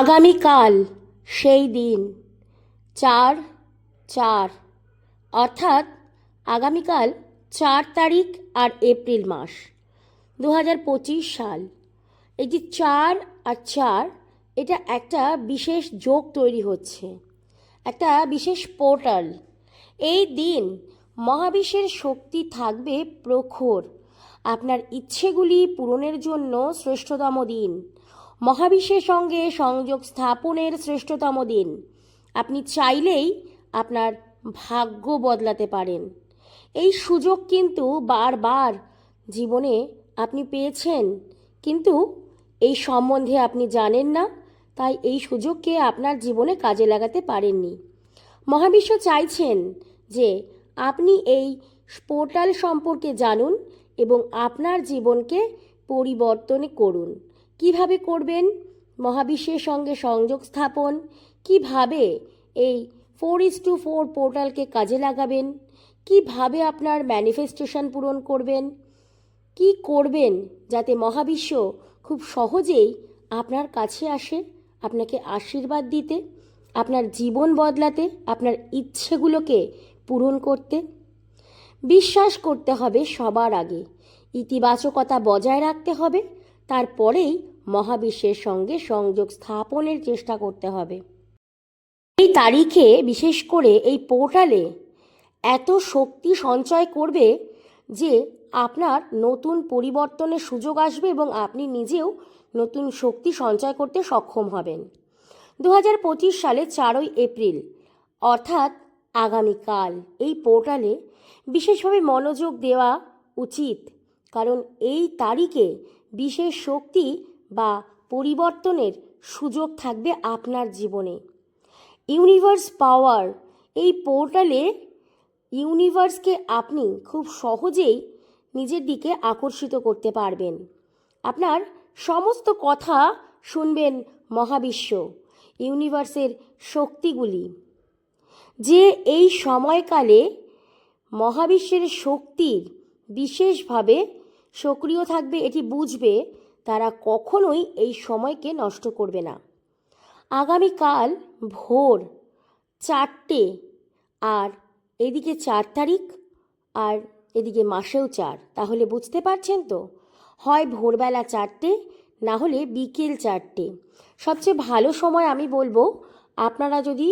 আগামীকাল সেই দিন, চার চার, অর্থাৎ আগামীকাল চার তারিখ আর এপ্রিল মাস দু হাজার পঁচিশ সাল। এই যে চার আর চার, এটা একটা বিশেষ যোগ তৈরি হচ্ছে, একটা বিশেষ পোর্টাল। এই দিন মহাবিশ্বের শক্তি থাকবে প্রখর, আপনার ইচ্ছেগুলি পূরণের জন্য শ্রেষ্ঠতম দিন। মহাবিশ্বের সঙ্গে সংযোগ স্থাপনের শ্রেষ্ঠতম দিন। আপনি চাইলেই আপনার ভাগ্য বদলাতে পারেন। এই সুযোগ কিন্তু বারবার জীবনে আপনি পেয়েছেন, কিন্তু এই সম্বন্ধে আপনি জানেন না, তাই এই সুযোগকে আপনার জীবনে কাজে লাগাতে পারেননি। মহাবিশ্ব চাইছেন যে আপনি এই পোর্টাল সম্পর্কে জানুন এবং আপনার জীবনকে পরিবর্তন করুন। কীভাবে করবেন? মহাবিশ্বের সঙ্গে সংযোগ স্থাপন। কীভাবে এই ফোর ইস টু ফোর পোর্টালকে কাজে লাগাবেন? কীভাবে আপনার ম্যানিফেস্টেশন পূরণ করবেন? কি করবেন যাতে মহাবিশ্ব খুব সহজেই আপনার কাছে আসে, আপনাকে আশীর্বাদ দিতে, আপনার জীবন বদলাতে, আপনার ইচ্ছেগুলোকে পূরণ করতে? বিশ্বাস করতে হবে সবার আগে। ইতিবাচকতা বজায় রাখতে হবে তারপরেই মহাবিশ্বের সঙ্গে সংযোগ স্থাপনের চেষ্টা করতে হবে। এই তারিখে বিশেষ করে এই পোর্টালে এত শক্তি সঞ্চয় করবে যে আপনার নতুন পরিবর্তনের সুযোগ আসবে এবং আপনি নিজেও নতুন শক্তি সঞ্চয় করতে সক্ষম হবেন। দু হাজার পঁচিশ সালে চারই এপ্রিল, অর্থাৎ আগামীকাল এই পোর্টালে বিশেষভাবে মনোযোগ দেওয়া উচিত। কারণ এই তারিখে বিশেষ শক্তি বা পরিবর্তনের সুযোগ থাকবে আপনার জীবনে। ইউনিভার্স পাওয়ার এই পোর্টালে ইউনিভার্সকে আপনি খুব সহজেই নিজের দিকে আকর্ষিত করতে পারবেন। আপনার সমস্ত কথা শুনবেন মহাবিশ্ব, ইউনিভার্সের শক্তিগুলি। যে এই সময়কালে মহাবিশ্বের শক্তির বিশেষভাবে সক্রিয় থাকবে এটি বুঝবে তারা কখনোই এই সময়কে নষ্ট করবে না। আগামীকাল ভোর চারটে আর এদিকে চার তারিখ আর এদিকে মাসেও চার। তাহলে বুঝতে পারছেন তো? হয় ভোরবেলা চারটে, না হলে বিকেল চারটে। সবচেয়ে ভালো সময় আমি বলব, আপনারা যদি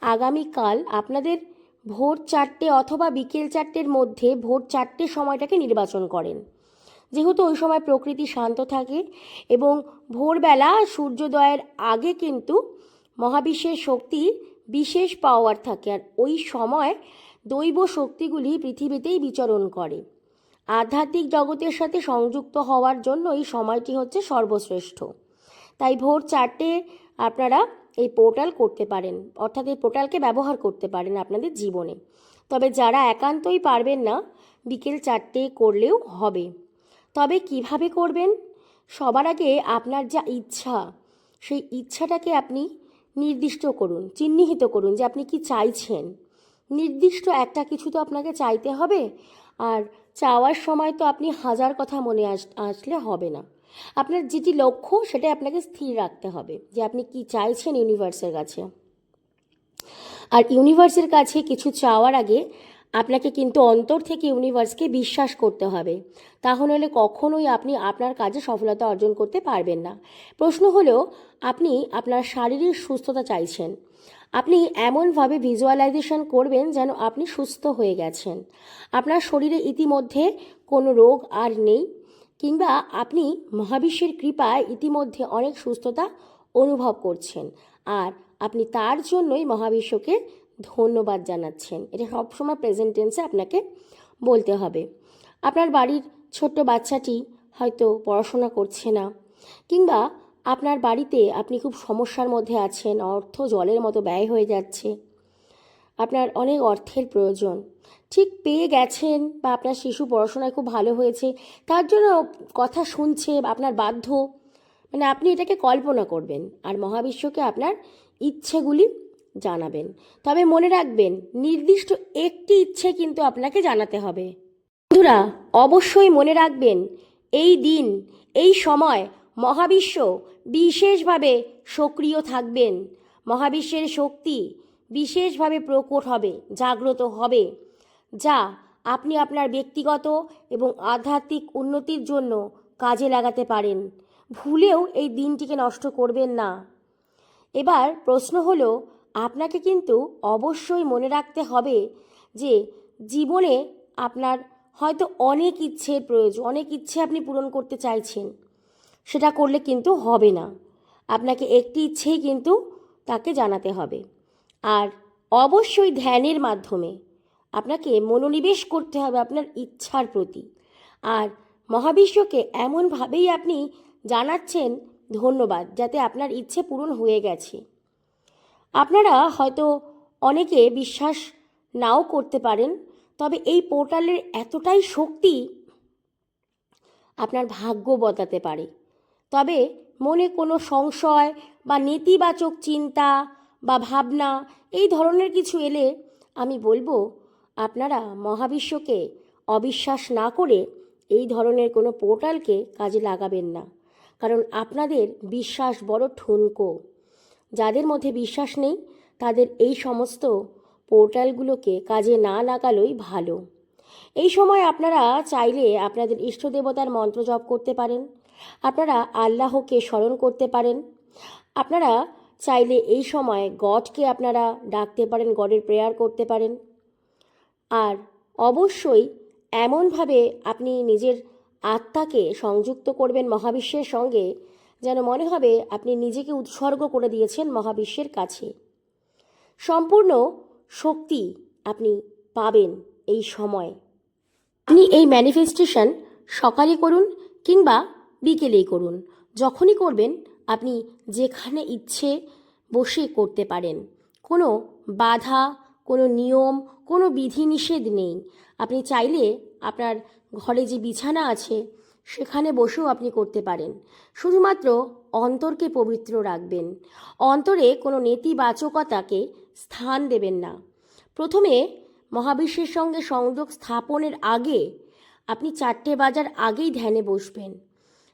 আগামীকাল আপনাদের ভোর চারটে অথবা বিকেল চারটের মধ্যে ভোর চারটে সময়টাকে নির্বাচন করেন। যেহেতু ওই সময় প্রকৃতি শান্ত থাকে এবং ভোরবেলা সূর্যোদয়ের আগে কিন্তু মহাবিশ্বের শক্তি বিশেষ পাওয়ার থাকে। আর ওই সময় দৈব শক্তিগুলি পৃথিবীতেই বিচরণ করে। আধ্যাত্মিক জগতের সাথে সংযুক্ত হওয়ার জন্য এই সময়টি হচ্ছে সর্বশ্রেষ্ঠ। তাই ভোর চারটে আপনারা এই পোর্টাল করতে পারেন। অর্থাৎ এই পোর্টালকে ব্যবহার করতে পারেন আপনাদের জীবনে। তবে যারা একান্তই পারবেন না, বিকেল চারটে করলেও হবে। তবে কীভাবে করবেন? সবার আগে আপনার যা ইচ্ছা, সেই ইচ্ছাটাকে আপনি নির্দিষ্ট করুন, চিহ্নিত করুন যে আপনি কি চাইছেন। নির্দিষ্ট একটা কিছু তো আপনাকে চাইতে হবে, আর চাওয়ার সময় তো আপনি হাজার কথা মনে আস, আসলে হবে না। আপনার যেটি লক্ষ্য সেটা আপনাকে স্থির রাখতে হবে যে আপনি কি চাইছেন ইউনিভার্সের কাছে। আর ইউনিভার্সের কাছে কিছু চাওয়ার আগে আপনাকে কিন্তু অন্তর থেকে ইউনিভার্সকে বিশ্বাস করতে হবে। তাহলে কখনোই আপনি আপনার কাজে সফলতা অর্জন করতে পারবেন না। প্রশ্ন হলো আপনি আপনার শারীরিক সুস্থতা চাইছেন। আপনি এমনভাবে ভিজুয়ালাইজেশন করবেন যেন আপনি সুস্থ হয়ে গেছেন। আপনার শরীরে ইতিমধ্যে কোনো রোগ আর নেই, কিংবা আপনি মহাবিশ্বের কৃপায় ইতিমধ্যে অনেক সুস্থতা অনুভব করছেন। আর আপনি তার জন্যই মহাবিশ্বকে ধন্যবাদ জানাচ্ছেন। এটা সবসময় প্রেজেন্ট টেন্সে আপনাকে বলতে হবে। আপনার বাড়ির ছোট্ট বাচ্চাটি হয়তো পড়াশোনা করছে না, কিংবা আপনার বাড়িতে আপনি খুব সমস্যার মধ্যে আছেন, অর্থ জলের মতো ব্যয় হয়ে যাচ্ছে, আপনার অনেক অর্থের প্রয়োজন। ঠিক পেয়ে গেছেন বা আপনার শিশু পড়াশোনায় খুব ভালো হয়েছে, তার জন্য কথা শুনছে বা আপনার বাধ্য মানে আপনি এটাকে কল্পনা করবেন। আর মহাবিশ্বকে আপনার ইচ্ছেগুলি জানাবেন। তবে মনে রাখবেন, নির্দিষ্ট একটি ইচ্ছে কিন্তু আপনাকে জানাতে হবে। বন্ধুরা, অবশ্যই মনে রাখবেন, এই দিন, এই সময় মহাবিশ্ব বিশেষভাবে সক্রিয় থাকবেন। মহাবিশ্বের শক্তি বিশেষভাবে প্রকট হবে, জাগ্রত হবে, যা আপনি আপনার ব্যক্তিগত এবং আধ্যাত্মিক উন্নতির জন্য কাজে লাগাতে পারেন। ভুলেও এই দিনটিকে নষ্ট করবেন না। এবার প্রশ্ন হলো আপনাকে কিন্তু অবশ্যই মনে রাখতে হবে যে জীবনে আপনার হয়তো অনেক ইচ্ছের প্রয়োজন, অনেক ইচ্ছে আপনি পূরণ করতে চাইছেন। সেটা করলে কিন্তু হবে না। আপনাকে একটি ইচ্ছেই কিন্তু তাকে জানাতে হবে। আর অবশ্যই ধ্যানের মাধ্যমে আপনাকে মনোনিবেশ করতে হবে আপনার ইচ্ছার প্রতি। আর মহাবিশ্বকে এমনভাবেই আপনি জানাচ্ছেন ধন্যবাদ, যাতে আপনার ইচ্ছে পূরণ হয়ে গেছে। আপনারা হয়তো অনেকে বিশ্বাস নাও করতে পারেন, তবে এই পোর্টালের এতটাই শক্তি আপনার ভাগ্য বদলাতে পারে। তবে মনে কোনো সংশয় বা নেতিবাচক চিন্তা বা ভাবনা এই ধরনের কিছু এলে আমি বলব, আপনারা মহাবিশ্বকে অবিশ্বাস না করে এই ধরনের কোনো পোর্টালকে কাজে লাগাবেন না। কারণ আপনাদের বিশ্বাস বড় ঠুনকো। যাদের মধ্যে বিশ্বাস নেই, তাদের এই সমস্ত পোর্টালগুলোকে কাজে না লাগালোই ভালো। এই সময় আপনারা চাইলে আপনাদের ইষ্ট দেবতার মন্ত্র জপ করতে পারেন, আপনারা আল্লাহকে স্মরণ করতে পারেন, আপনারা চাইলে এই সময় গডকে আপনারা ডাকতে পারেন, গডের প্রেয়ার করতে পারেন। আর অবশ্যই এমনভাবে আপনি নিজের আত্মাকে সংযুক্ত করবেন মহাবিশ্বের সঙ্গে যেন মনে হবে আপনি নিজেকে উৎসর্গ করে দিয়েছেন মহাবিশ্বের কাছে। সম্পূর্ণ শক্তি আপনি পাবেন এই সময়। আপনি এই ম্যানিফেস্টেশন সকালে করুন কিংবা বিকেলেই করুন। যখনই করবেন, আপনি যেখানে ইচ্ছে বসে করতে পারেন। কোনো বাধা, কোনো নিয়ম, কোনো বিধিনিষেধ নেই। আপনি চাইলে আপনার ঘরে যে বিছানা আছে সেখানে বসেও আপনি করতে পারেন। শুধুমাত্র অন্তরকে পবিত্র রাখবেন। অন্তরে কোনো নেতিবাচকতাকে স্থান দেবেন না। প্রথমে মহাবিশ্বের সঙ্গে সংযোগ স্থাপনের আগে আপনি চারটে বাজার আগেই ধ্যানে বসবেন।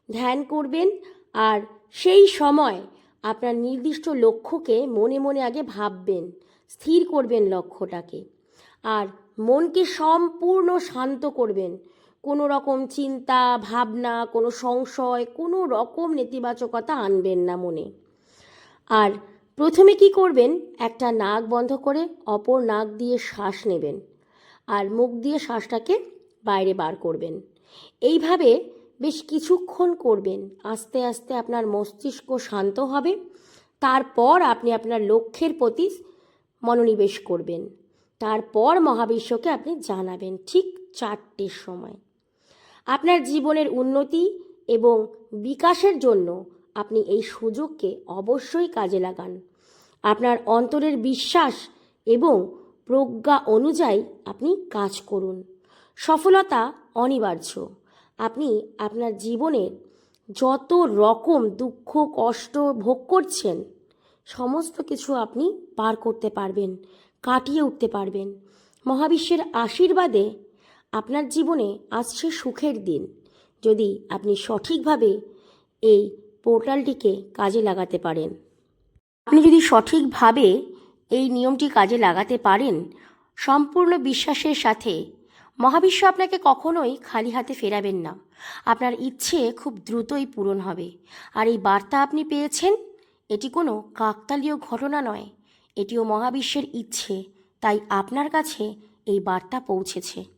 ধ্যান করবেন আর সেই সময় আপনার নির্দিষ্ট লক্ষ্যকে মনে মনে আগে ভাববেন, স্থির করবেন লক্ষ্যটাকে। আর মনকে সম্পূর্ণ শান্ত করবেন কোনো রকম চিন্তা, ভাবনা, কোনো সংশয়, কোনো রকম নেতিবাচকতা আনবেন না মনে। আর প্রথমে কি করবেন? একটা নাক বন্ধ করে অপর নাক দিয়ে শ্বাস নেবেন আর মুখ দিয়ে শ্বাসটাকে বাইরে বার করবেন। এইভাবে বেশ কিছুক্ষণ করবেন। আস্তে আস্তে আপনার মস্তিষ্ক শান্ত হবে। তারপর আপনি আপনার লক্ষ্যের প্রতি মনোনিবেশ করবেন। তারপর মহাবিশ্বকে আপনি জানাবেন ঠিক চারটের সময়। আপনার জীবনের উন্নতি এবং বিকাশের জন্য আপনি এই সুযোগকে অবশ্যই কাজে লাগান। আপনার অন্তরের বিশ্বাস এবং প্রজ্ঞা অনুযায়ী আপনি কাজ করুন। সফলতা অনিবার্য। আপনি আপনার জীবনের যত রকম দুঃখ, কষ্ট ভোগ করছেন, সমস্ত কিছু আপনি পার করতে পারবেন, কাটিয়ে উঠতে পারবেন। মহাবিশ্বের আশীর্বাদে আপনার জীবনে আসছে সুখের দিন। যদি আপনি সঠিকভাবে এই পোর্টালটিকে কাজে লাগাতে পারেন। আপনি যদি সঠিকভাবে এই নিয়মটি কাজে লাগাতে পারেন, সম্পূর্ণ বিশ্বাসের সাথে মহাবিশ্ব আপনাকে কখনোই খালি হাতে ফেরাবেন না। আপনার ইচ্ছে খুব দ্রুতই পূরণ হবে। আর এই বার্তা আপনি পেয়েছেন, এটি কোনো কাকতালীয় ঘটনা নয়। এটিও মহাবিশ্বের ইচ্ছে, তাই আপনার কাছে এই বার্তা পৌঁছেছে।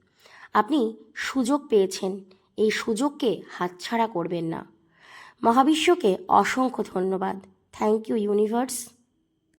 আপনি সুযোগ পেয়েছেন। এই সুযোগকে হাতছাড়া করবেন না। মহাবিশ্বকে অসংখ্য ধন্যবাদ। Thank you universe.